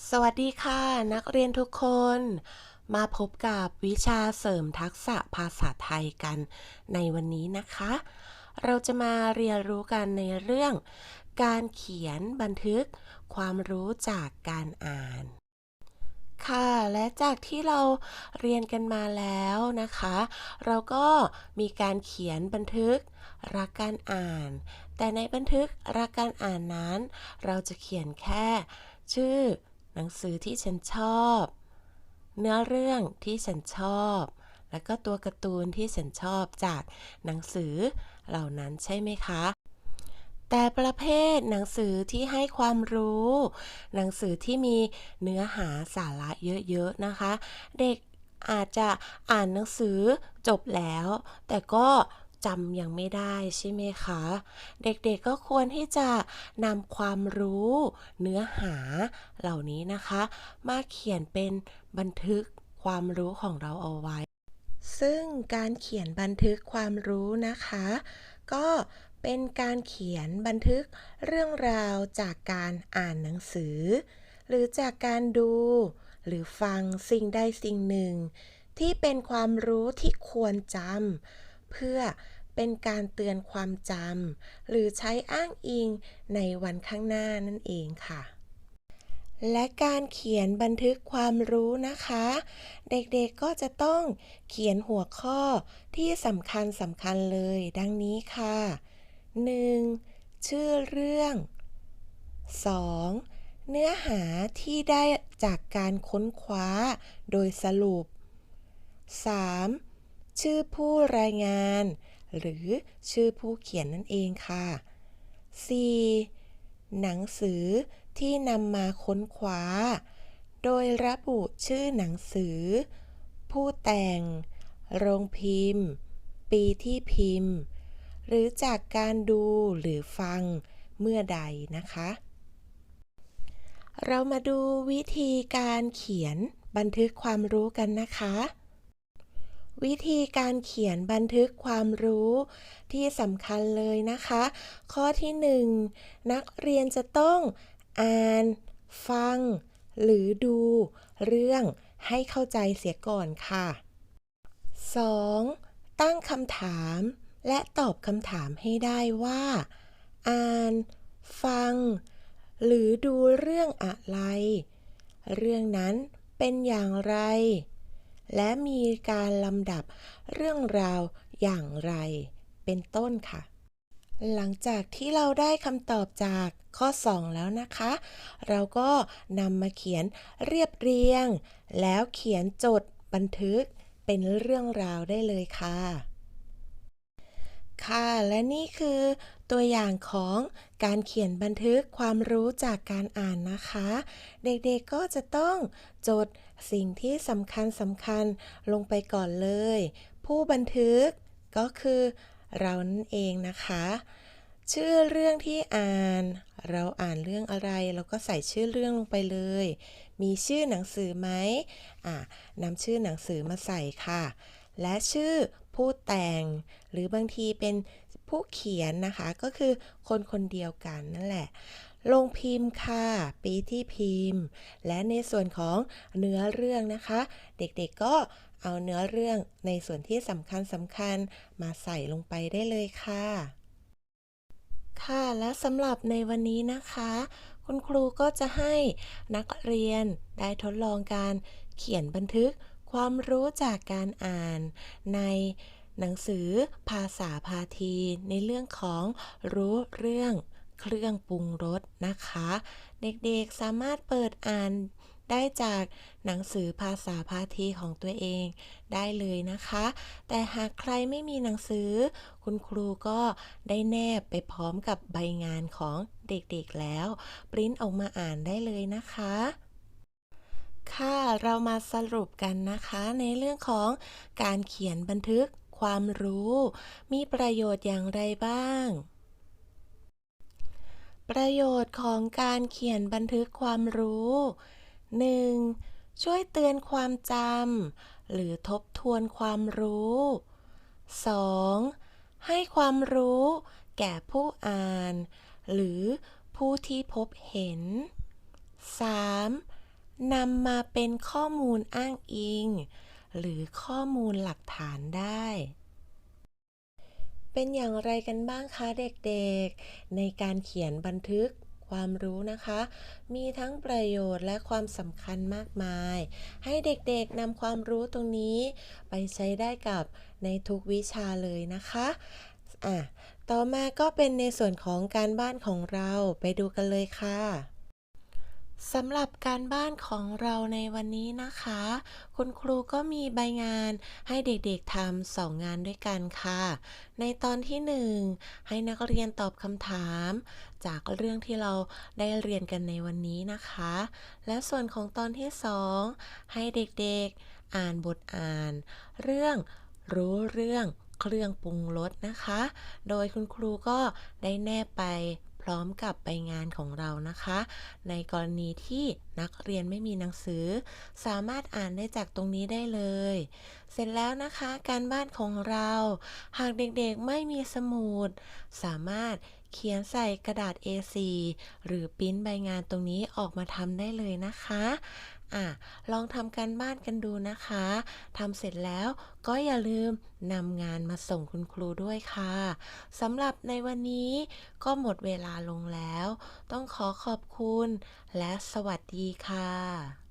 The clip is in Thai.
สวัสดีค่ะ นักเรียนทุกคน มาพบกับวิชาเสริมทักษะภาษาไทยกันในวันนี้นะคะ เราจะมาเรียนรู้กันในเรื่อง การเขียนบันทึกความรู้จากการอ่าน ค่ะและจากที่เราเรียนกันมาแล้วนะคะ เราก็มีการเขียนบันทึกรักการอ่าน แต่ในบันทึกรักการอ่านนั้น เราจะเขียนแค่ ชื่อ หนังสือที่ฉันชอบ เนื้อเรื่องที่ฉันชอบ แล้วก็ตัวการ์ตูนที่ฉันชอบจากหนังสือเหล่านั้นใช่ไหมคะ แต่ประเภทหนังสือที่ให้ความรู้ หนังสือที่มีเนื้อหาสาระเยอะๆนะคะ เด็กอาจจะอ่านหนังสือจบแล้ว แต่ก็ จำยังไม่ได้ใช่ไหมคะ เด็กๆก็ควรที่จะนำความรู้เนื้อหาเหล่านี้นะคะ มาเขียนเป็นบันทึกความรู้ของเราเอาไว้ ซึ่งการเขียนบันทึกความรู้นะคะ ก็เป็นการเขียนบันทึกเรื่องราวจากการอ่านหนังสือ หรือจากการดู หรือฟังสิ่งใดสิ่งหนึ่ง ที่เป็นความรู้ที่ควรจำ เพื่อเป็นการเตือนความจำหรือใช้อ้างอิงในวันข้างหน้านั่นเองค่ะ และการเขียนบันทึกความรู้นะคะ เด็กๆก็จะต้องเขียนหัวข้อที่สำคัญสำคัญเลย ดังนี้ค่ะ 1. ชื่อเรื่อง 2. เนื้อหาที่ได้จากการค้นคว้าโดยสรุป 3. ชื่อผู้รายงาน หรือชื่อผู้เขียนนั่นเองค่ะ 4. หนังสือที่นำมาค้นคว้า โดยระบุชื่อหนังสือ ผู้แต่ง โรงพิมพ์ ปีที่พิมพ์ หรือจากการดูหรือฟังเมื่อใดนะคะ เรามาดูวิธีการเขียนบันทึกความรู้กันนะคะ วิธีการเขียนบันทึกความรู้ที่สำคัญเลยนะคะ ข้อที่หนึ่งนักเรียนจะต้องอ่าน ฟัง หรือดู เรื่องให้เข้าใจเสียก่อนค่ะ 2. ตั้งคำถาม และตอบคำถามให้ได้ว่า อ่าน ฟัง หรือดูเรื่องอะไร เรื่องนั้นเป็นอย่างไร และมีการลำดับเรื่องราวอย่างไรเป็นต้นค่ะ หลังจากที่เราได้คำตอบจากข้อ 2 แล้วนะคะ เราก็นำมาเขียนเรียบเรียง แล้วเขียนจดบันทึกเป็นเรื่องราวได้เลยค่ะค่ะ และนี่คือ ตัวอย่างของการเขียนบันทึกความรู้จากการอ่านนะคะ เด็กๆก็จะต้องจดสิ่งที่สำคัญสำคัญลงไปก่อนเลย ผู้บันทึกก็คือเรานั่นเองนะคะ ชื่อเรื่องที่อ่าน เราอ่านเรื่องอะไร เราก็ใส่ชื่อเรื่องลงไปเลย มีชื่อหนังสือไหมอ่านำชื่อหนังสือมาใส่ค่ะ และชื่อผู้แต่ง หรือบางทีเป็น ผู้เขียนนะคะก็คือคนคนเดียวกันนั่นแหละ ลงพิมพ์ค่ะ ปีที่พิมพ์ และในส่วนของเนื้อเรื่องนะคะ เด็กๆก็เอาเนื้อเรื่องในส่วนที่สำคัญสำคัญมาใส่ลงไปได้เลยค่ะ ค่ะและสำหรับในวันนี้นะคะ คุณครูก็จะให้นักเรียนได้ทดลองการเขียนบันทึกความรู้จากการอ่านใน หนังสือภาษาพาทีในเรื่องของรู้เรื่องเครื่องปรุงรสนะคะ เด็กๆสามารถเปิดอ่านได้จากหนังสือภาษาพาทีของตัวเองได้เลยนะคะ แต่หากใครไม่มีหนังสือ คุณครูก็ได้แนบไปพร้อมกับใบงานของเด็กๆแล้ว ปริ้นออกมาอ่านได้เลยนะคะ ค่ะเรามาสรุปกันนะคะในเรื่องของการเขียนบันทึก ความรู้ มีประโยชน์อย่างไรบ้าง ประโยชน์ของการเขียนบันทึกความรู้ 1. ช่วยเตือนความจำหรือทบทวนความรู้ 2. ให้ความรู้แก่ผู้อ่าน หรือผู้ที่พบเห็น 3. นำมาเป็นข้อมูลอ้างอิง หรือข้อมูลหลักฐานได้ เป็นอย่างไรกันบ้างคะเด็กๆ ในการเขียนบันทึกความรู้นะคะ มีทั้งประโยชน์และความสำคัญมากมาย ให้เด็กๆนำความรู้ตรงนี้ ไปใช้ได้กับในทุกวิชาเลยนะคะอะต่อมาก็เป็นในส่วนของการบ้านของเราไปดูกันเลยค่ะ สำหรับการบ้านของเราในวันนี้นะคะ คุณครูก็มีใบงานให้เด็กๆทำสองงานด้วยกันค่ะ ในตอนที่หนึ่งให้นักเรียนตอบคำถาม จากเรื่องที่เราได้เรียนกันในวันนี้นะคะ และส่วนของตอนที่สองให้เด็กๆอ่านบทอ่าน เรื่องรู้เรื่องเครื่องปรุงรสนะคะ โดยคุณครูก็ได้แนบไป พร้อมกับใบงานของเรานะคะ ในกรณีที่นักเรียนไม่มีหนังสือ สามารถอ่านได้จากตรงนี้ได้เลย เสร็จแล้วนะคะ การบ้านของเรา หากเด็กๆไม่มีสมุด สามารถเขียนใส่กระดาษ A4 หรือปริ้นใบงานตรงนี้ออกมาทำได้เลยนะคะ อะลองทำการบ้านกันดูนะคะทำเสร็จแล้วก็อย่าลืมนำงานมาส่งคุณครูด้วยค่ะสำหรับในวันนี้ก็หมดเวลาลงแล้ว ต้องขอขอบคุณและสวัสดีค่ะ